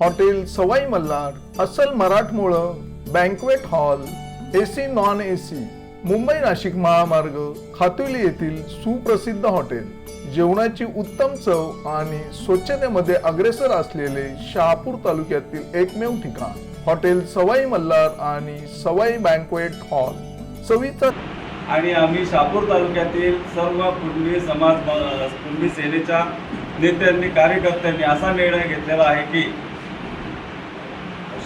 Hotel Sawai Malhar अस्सल मराठमोळं banquet hall AC non AC Mumbai Nashik महामार्ग खातुली येथील सुप्रसिद्ध हॉटेल. जेवणाची उत्तम चव आणि स्वच्छतेमध्ये अग्रेसर असलेले शहापूर तालुक्यातील एकमेव ठिकाण. हॉटेल सवाई मल्हार आणि सवाई बँकवेट हॉल सविता आणि आम्ही शहापूर तालुक्यातील सर्व कुणबी समाज कुणबी सेनेच्या नेत्यांनी कार्यकर्त्यांनी असा निर्णय घेतलेला आहे की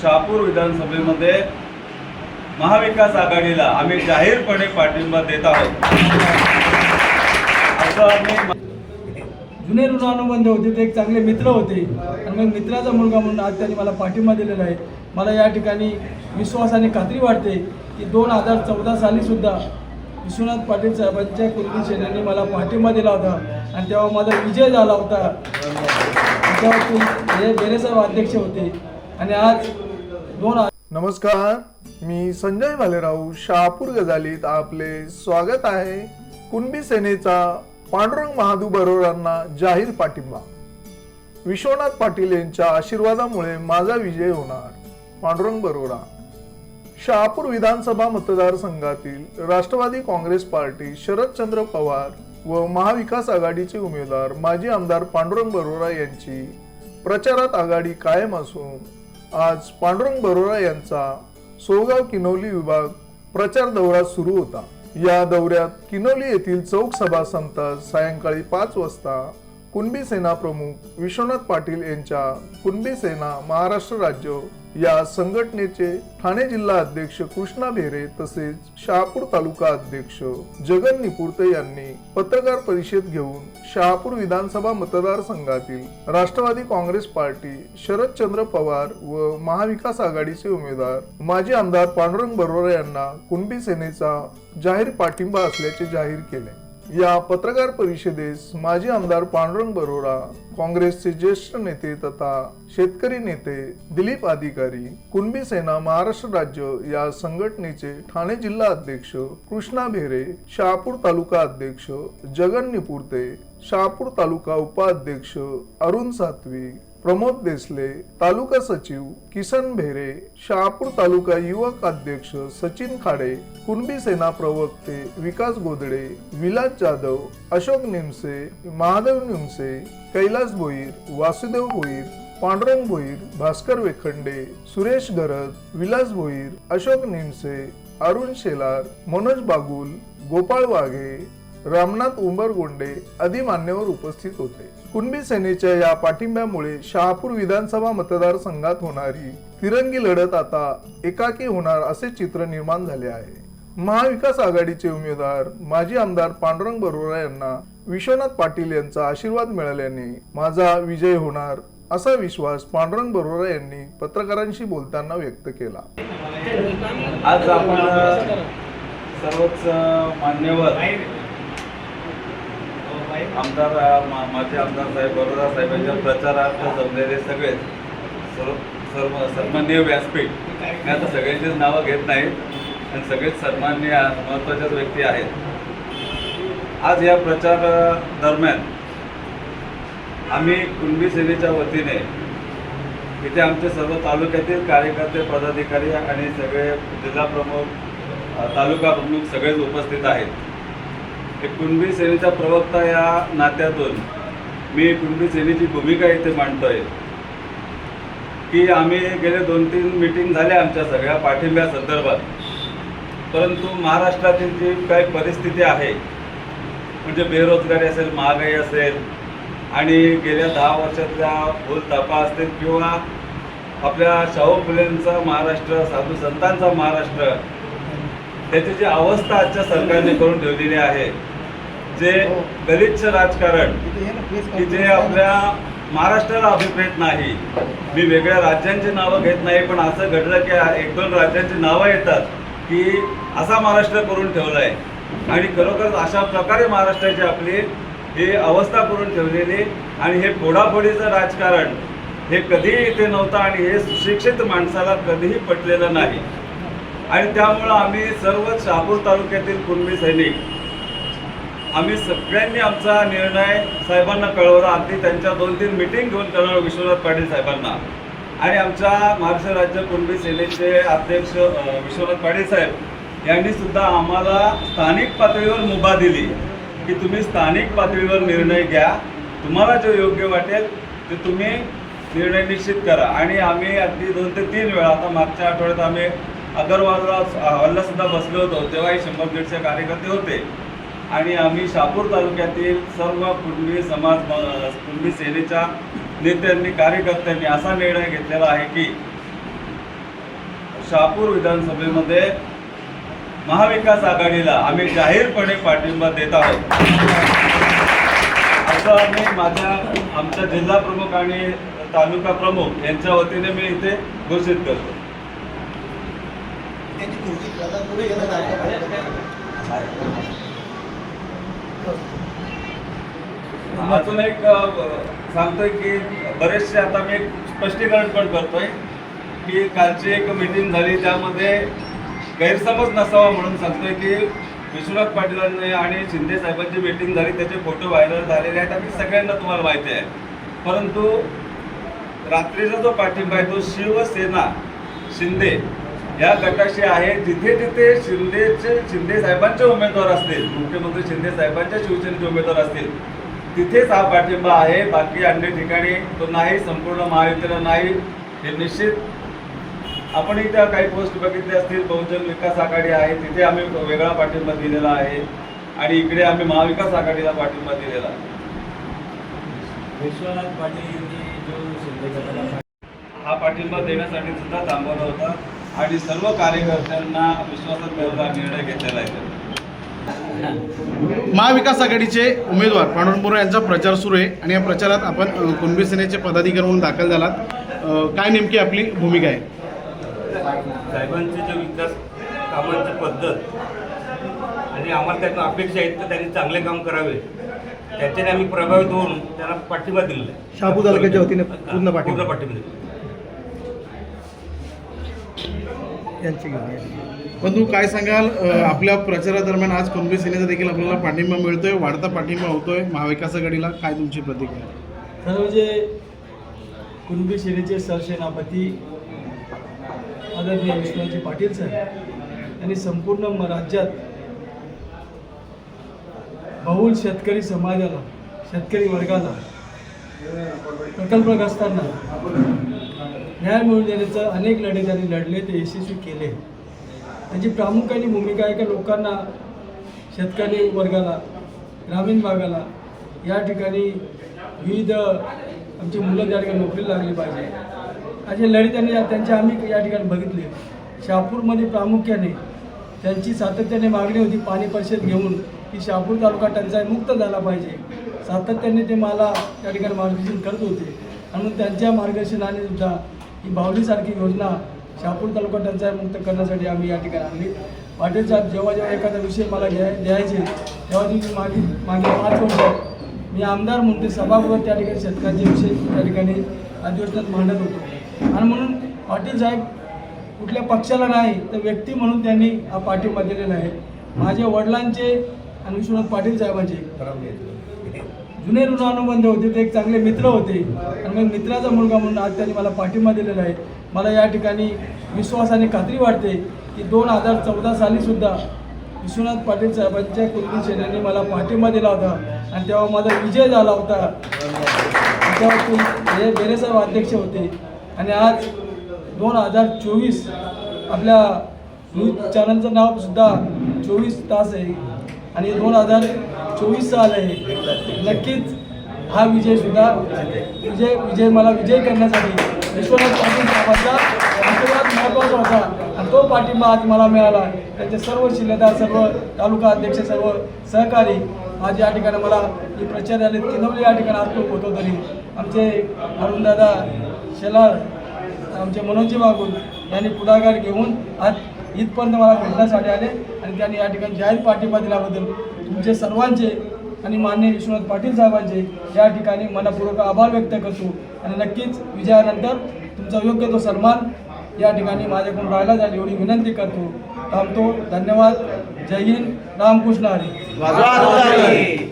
शहापूर विधानसभेमध्ये महाविकास आघाडीला आम्ही जाहीरपणे पाठिंबा देत आहोत. असं आम्ही जुने ऋणानुबंध होते ते एक चांगले मित्र होते. आणि मग मित्राचा मुलगा म्हणून आज त्यांनी मला पाठिंबा दिलेला आहे. मला या ठिकाणी विश्वासाने खात्री वाटते की दोन हजार चौदा सालीसुद्धा विश्वनाथ पाटील साहेबांच्या कुलबी सेनेने मला पाठिंबा दिला होता. आणि तेव्हा माझा विजय झाला होता. तेव्हा हे बेरेसाहेब अध्यक्ष होते. आणि आज दोन नमस्कार मी संजय भालेराव शहापूर गजालीत आपले स्वागत आहे कुणबी सेनेचा पांडुरंग महादू बरोबरांना जाहीर पाठिंबा. विश्वनाथ पाटील यांच्या आशीर्वादामुळे माझा विजय होणार पांडुरंग बरोरा शहापूर विधानसभा मतदारसंघातील राष्ट्रवादी काँग्रेस पार्टी शरदचंद्र पवार व महाविकास आघाडीचे उमेदवार माजी आमदार पांडुरंग बरोरा यांची प्रचारात आघाडी कायम असून आज पांडुरंग बरोरा यांचा सोगाव किनवली विभाग प्रचार दौरा सुरू होता. या दौऱ्यात किनोली येथील चौक सभा संपताच सायंकाळी पाच वाजता कुणबी सेना प्रमुख विश्वनाथ पाटील यांच्या कुणबी सेना महाराष्ट्र राज्य या संघटनेचे ठाणे जिल्हा अध्यक्ष कृष्णा भेरे तसेच शहापूर तालुका अध्यक्ष जगन निपुर्ते यांनी पत्रकार परिषद घेऊन शहापूर विधानसभा मतदारसंघातील राष्ट्रवादी काँग्रेस पार्टी शरदचंद्र पवार व महाविकास आघाडीचे उमेदवार माजी आमदार पांडुरंग बरोरा यांना कुणबी सेनेचा जाहीर पाठिंबा असल्याचे जाहीर केले. या पत्रकार परिषदेस माजी आमदार पांडुरंग बरोरा काँग्रेसचे ज्येष्ठ नेते तथा शेतकरी नेते दिलीप अधिकारी कुणबी सेना महाराष्ट्र राज्य या संघटनेचे ठाणे जिल्हा अध्यक्ष कृष्णा भेरे शहापूर तालुका अध्यक्ष जगन निपुर्ते शहापूर तालुका उपाध्यक्ष अरुण सातवी प्रमोद देसले तालुका सचिव किसन भेरे शहापूर तालुका युवक अध्यक्ष सचिन खाडे कुणबी सेना प्रवक्ते विकास गोदडे विलास जाधव अशोक निमसे महादेव निमसे कैलास भोईर वासुदेव भोईर पांडुरंग भोईर भास्कर वेखंडे सुरेश गरद विलास भोईर अशोक निमसे अरुण शेलार मनोज बागुल गोपाळ वाघे रामनाथ उंबरगोंडे आदी मान्यवर उपस्थित होते. कुणबी सेनेच्या या पाठिंब्यामुळे शहापूर विधानसभा मतदारसंघात होणारी तिरंगी लढत आता एकाकी होणार असे चित्र निर्माण झाले आहे. महाविकास आघाडीचे उमेदवार माजी आमदार पांडुरंग बरोरा यांना विश्वनाथ पाटील यांचा आशीर्वाद मिळाल्याने माझा विजय होणार असा विश्वास पांडुरंग बरोरा यांनी पत्रकारांशी बोलताना व्यक्त केला. आज आपण सर्वच मान्यवर आमदार मा- माजी आमदार साहेब बरोदा साहेबांच्या प्रचारार्थ जमलेले सगळे सर्व सर्व सन्मान्य व्यासपीठ मी आता सगळ्यांचीच नावं घेत नाहीत आणि सगळेच सन्मान्य महत्त्वाच्याच व्यक्ती आहेत. आज या प्रचार दरम्यान आम्ही कुणबी सेनेच्या वतीने इथे आमचे सर्व तालुक्यातील कार्यकर्ते पदाधिकारी आणि सगळे जिल्हा प्रमुख तालुका प्रमुख सगळेच उपस्थित आहेत. एक कुणबी सेनेचा प्रवक्ता या नात्यातून मी कुणबी सेनेची भूमिका इथे मांडतोय. की आम्ही गेले दोन तीन मिटिंग झाल्या आमच्या सगळ्या पाठिंब्या संदर्भात. परंतु महाराष्ट्रातील जी काही परिस्थिती आहे म्हणजे बेरोजगारी असेल महागाई असेल आणि गेल्या दहा वर्षातल्या भूलतापा असतील किंवा आपल्या शाहू फुलेंचा महाराष्ट्र साधू संतांचा महाराष्ट्र त्याची जी अवस्था आजच्या सरकारने करून ठेवलेली आहे जे गलिच्छ राजकारण की जे आपल्या महाराष्ट्राला अभिप्रेत नाही. मी वेगळ्या राज्यांची नावं घेत नाही पण असं घडलं की एक दोन राज्यांची नावं येतात की असा महाराष्ट्र करून ठेवला आहे आणि खरोखर अशा प्रकारे महाराष्ट्राची आपली ही अवस्था करून ठेवलेली आणि हे फोडाफोडीचं राजकारण हे कधीही इथे नव्हतं आणि हे सुशिक्षित माणसाला कधीही पटलेलं नाही. आणि त्यामुळं आम्ही सर्व शहापूर तालुक्यातील कुणबी सैनिक आम्ही सगळ्यांनी आमचा निर्णय साहेबांना कळवला. अगदी त्यांच्या दोन तीन मिटिंग घेऊन कळवलं विश्वनाथ पाटील साहेबांना. आणि आमच्या महाराष्ट्र राज्य कुणबी सेनेचे अध्यक्ष विश्वनाथ पाटील साहेब यांनी सुद्धा आम्हाला स्थानिक पातळीवर मुभा दिली की तुम्ही स्थानिक पातळीवर निर्णय घ्या. तुम्हाला जो योग्य वाटेल ते तुम्ही निर्णय निश्चित करा. आणि आम्ही अगदी दोन ते तीन वेळा आता मागच्या आठवड्यात आम्ही अगरवालला हल्लासुद्धा बसलो होतो. तेव्हाही शंभर दीडशे कार्यकर्ते होते. आणि आम्ही शापूर तालुक्यातील सर्व कुणबी समाज कुणबी सेनेच्या नेत्यांनी कार्यकर्त्यांनी असा निर्णय घेतलेला आहे की शापूर विधानसभेमध्ये महाविकास आघाडीला आम्ही जाहीरपणे पाठिंबा देत आहोत. असं आम्ही माझ्या आमच्या जिल्हा प्रमुख आणि तालुका प्रमुख यांच्या वतीने मी इथे घोषित करतो. अजून एक सांगतोय की बरेचसे आता मी एक स्पष्टीकरण पण करतोय की कालची एक मीटिंग झाली त्यामध्ये गैरसमज नसावा म्हणून सांगतोय की विश्वनाथ पाटीलांनी आणि शिंदे साहेबांची मीटिंग झाली त्याचे फोटो व्हायरल झालेले आहेत आणि सगळ्यांना तुम्हाला माहिती आहे. परंतु रात्रीचा जो पाठिंबा आहे तो शिवसेना शिंदे या गटाशी आहे. जिथे जिथे शिंदेचे शिंदे साहेबांचे उमेदवार असतील मुख्यमंत्री शिंदे साहेबांच्या शिवसेनेचे उमेदवार असतील तिथेच हा पाठिंबा आहे. बाकी अन्य ठिकाणी तो नाही संपूर्ण महायुतीला नाही. हे निश्चित आपण इथं काही पोस्ट बघितले असतील. बहुजन विकास आघाडी आहे. तिथे आम्ही वेगळा पाठिंबा दिलेला आहे. आणि इकडे आम्ही महाविकास आघाडीला पाठिंबा दिलेला आहे. विश्वनाथ पाटील यांनी जो शिंदे हा पाठिंबा देण्यासाठी सुद्धा थांबवला होता. आणि सर्व कार्यकर्त्यांना विश्वासात घेऊन निर्णय घेतलेला आहे. महाविकास आघाडीचे उमेदवार पांडुरंग बोरा यांचा प्रचार सुरू आहे आणि या प्रचारात आपण कुणबी सेनेचे पदाधिकारी म्हणून दाखल झालात. काय नेमकी आपली भूमिका आहे? साहेबांचे जे विकास कामांची पद्धत आणि आम्हाला त्यातून अपेक्षा आहेत तर त्यांनी चांगले काम करावे. त्याच्याने आम्ही प्रभावित होऊन त्यांना पाठिंबा दिलेला आहे. शहापूर तालुक्याच्या वतीने पूर्ण पाठिंबा. पूर्ण पाठिंबा. दिलेला यांची घेऊन या. तू काय सांगाल आपल्या प्रचारादरम्यान आज कुणबी सेनेचा देखील आपल्याला पाठिंबा मिळतोय वाढता पाठिंबा होतोय महाविकास आघाडीला काय तुमची प्रतिक्रिया खरं म्हणजे कुणबी सेनेचे सरसेनापती आदरणीय विश्वनाथजी पाटील साहेब यांनी संपूर्ण म- राज्यात बहुल शेतकरी समाजाला शेतकरी वर्गाला प्रकल्पग्रस्तांना न्याय मिळवून देण्याचं अनेक लढे त्यांनी लढले ते यशस्वी केले. त्यांची प्रामुख्याने भूमिका आहे का लोकांना शेतकरी वर्गाला ग्रामीण भागाला या ठिकाणी विविध आमची मुलं त्या ठिकाणी नोकरीला लागली पाहिजे. असे लढे त्यांनी त्यांचे आम्ही या ठिकाणी बघितले. शहापूरमध्ये प्रामुख्याने त्यांची सातत्याने मागणी होती पाणी परिषद घेऊन की शहापूर तालुका टंचाई मुक्त झाला पाहिजे. सातत्याने ते मला त्या ठिकाणी मार्गदर्शन करत होते. म्हणून त्यांच्या मार्गदर्शनाने सुद्धा ही बावलीसारखी योजना शहापूर तालुका टंचाई मुक्त करण्यासाठी आम्ही या ठिकाणी आणली. पाटील साहेब जेव्हा जेव्हा एखादा विषय मला घ्याय द्यायचे तेव्हा मी मागील मागे पाच वर्ष मी आमदार म्हणून ते सभागृहात त्या ठिकाणी शेतकऱ्यांचे विषय त्या ठिकाणी अधिवेशनात मांडत होतो. आणि म्हणून पाटील साहेब कुठल्या पक्षाला नाही तर व्यक्ती म्हणून त्यांनी हा पाठिंबा दिलेला आहे. माझ्या वडिलांचे आणि विश्वनाथ पाटील साहेबांचे. जुने ऋणानुबंध होते ते एक चांगले मित्र होते. आणि मग मित्राचा मुलगा म्हणून आज त्यांनी मला पाठिंबा दिलेला आहे. मला या ठिकाणी विश्वास आणि खात्री वाटते की दोन हजार चौदा साली सुद्धा विश्वनाथ पाटील साहेबांच्या कुलबी सेनेने मला पाठिंबा दिला होता. आणि तेव्हा माझा विजय झाला होता. तेव्हा ते हे बेरेसाहेब अध्यक्ष होते. आणि आज दोन हजार चोवीस आपल्या न्यूज चॅनलचं नावसुद्धा चोवीस तास आहे. आणि दोन हजार चोवीस साल आहे. नक्कीच हा विजय सुद्धा विजय विजय मला विजय करण्यासाठी विश्वनाथ पाटील साहेबांचा आशीर्वाद महत्त्वाचा होता. आणि तो पाठिंबा आज मला मिळाला. त्यांचे सर्व शिलेदार सर्व तालुका अध्यक्ष सर्व सहकारी आज या ठिकाणी मला ही प्रचार झाले किनवली या ठिकाणी आत्मक होतो तरी आमचे अरुणदादा शेलार आमचे मनोजी बागुल यांनी पुढाकार घेऊन आज इथपर्यंत मला भेटण्यासाठी आले. आणि त्यांनी या ठिकाणी जाहीर पाठिंबा दिल्याबद्दल तुमचे सर्वांचे आणि मान्य विश्वनाथ पाटील साहेबांचे या ठिकाणी मनपूर्वक आभार व्यक्त करतो. आणि नक्कीच विजयानंतर तुमचा योग्य तो सन्मान या ठिकाणी माझ्याकडून राहिला जाईल एवढी विनंती करतो. थांबतो. धन्यवाद. जय हिंद. रामकृष्ण हरी.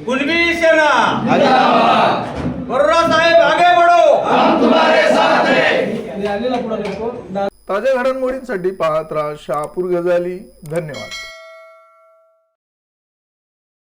कुणबी सेना साहेब आगे बढ़ो हम तुम्हारे साथ हैं ताज्या घडामोडींसाठी पाहत राहा शहापूर गजाली. धन्यवाद.